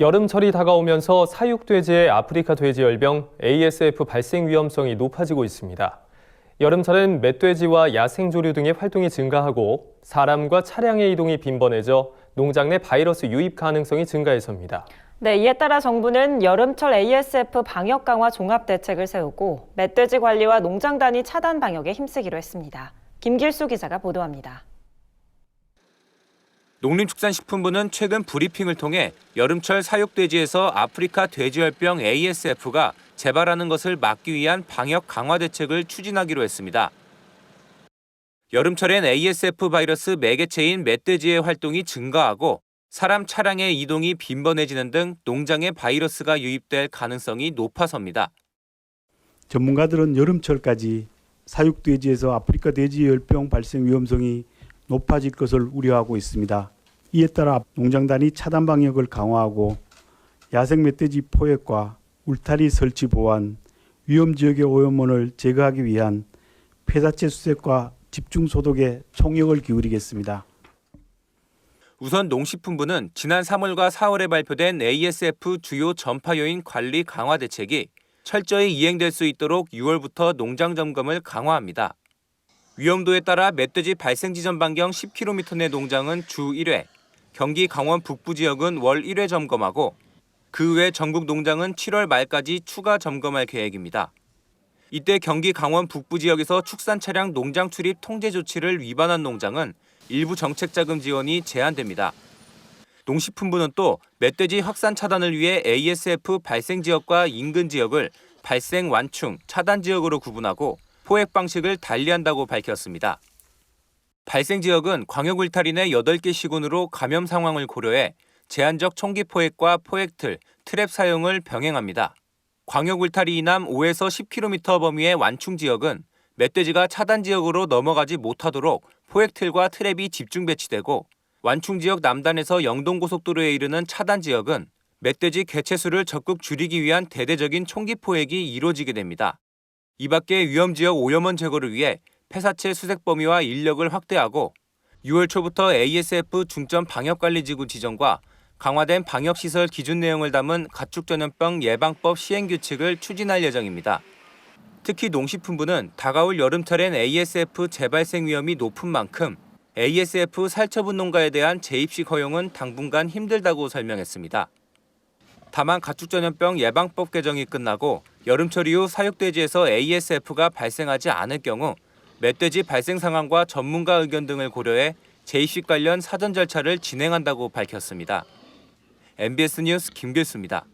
여름철이 다가오면서 사육돼지의 아프리카 돼지 열병 ASF 발생 위험성이 높아지고 있습니다. 여름철엔 멧돼지와 야생조류 등의 활동이 증가하고 사람과 차량의 이동이 빈번해져 농장 내 바이러스 유입 가능성이 증가해서입니다. 네, 이에 따라 정부는 여름철 ASF 방역 강화 종합 대책을 세우고 멧돼지 관리와 농장 단위 차단 방역에 힘쓰기로 했습니다. 김길수 기자가 보도합니다. 농림축산식품부는 최근 브리핑을 통해 여름철 사육돼지에서 아프리카 돼지열병 ASF가 재발하는 것을 막기 위한 방역 강화 대책을 추진하기로 했습니다. 여름철엔 ASF 바이러스 매개체인 멧돼지의 활동이 증가하고 사람 차량의 이동이 빈번해지는 등 농장에 바이러스가 유입될 가능성이 높아섭니다. 전문가들은 여름철까지 사육돼지에서 아프리카 돼지 열병 발생 위험성이 높아질 것을 우려하고 있습니다. 이에 따라 농장 단위 차단 방역을 강화하고 야생 멧돼지 포획과 울타리 설치 보완, 위험 지역의 오염원을 제거하기 위한 폐사체 수색과 집중 소독에 총력을 기울이겠습니다. 우선 농식품부는 지난 3월과 4월에 발표된 ASF 주요 전파 요인 관리 강화 대책이 철저히 이행될 수 있도록 6월부터 농장 점검을 강화합니다. 위험도에 따라 멧돼지 발생 지점 반경 10km 내 농장은 주 1회, 경기 강원 북부 지역은 월 1회 점검하고 그 외 전국 농장은 7월 말까지 추가 점검할 계획입니다. 이때 경기 강원 북부 지역에서 축산 차량 농장 출입 통제 조치를 위반한 농장은 일부 정책 자금 지원이 제한됩니다. 농식품부는 또 멧돼지 확산 차단을 위해 ASF 발생 지역과 인근 지역을 발생 완충, 차단 지역으로 구분하고 포획 방식을 달리한다고 밝혔습니다. 발생 지역은 광역 울타리 내 8개 시군으로 감염 상황을 고려해 제한적 총기 포획과 포획틀, 트랩 사용을 병행합니다. 광역 울타리 이남 5에서 10km 범위의 완충 지역은 멧돼지가 차단 지역으로 넘어가지 못하도록 포획틀과 트랩이 집중 배치되고 완충 지역 남단에서 영동 고속도로에 이르는 차단 지역은 멧돼지 개체수를 적극 줄이기 위한 대대적인 총기 포획이 이루어지게 됩니다. 이 밖에 위험 지역 오염원 제거를 위해 폐사체 수색 범위와 인력을 확대하고 6월 초부터 ASF 중점 방역관리지구 지정과 강화된 방역시설 기준 내용을 담은 가축전염병 예방법 시행 규칙을 추진할 예정입니다. 특히 농식품부는 다가올 여름철엔 ASF 재발생 위험이 높은 만큼 ASF 살처분 농가에 대한 재입식 허용은 당분간 힘들다고 설명했습니다. 다만 가축전염병 예방법 개정이 끝나고 여름철 이후 사육돼지에서 ASF가 발생하지 않을 경우 멧돼지 발생 상황과 전문가 의견 등을 고려해 재입식 관련 사전 절차를 진행한다고 밝혔습니다. MBS 뉴스 김길수입니다.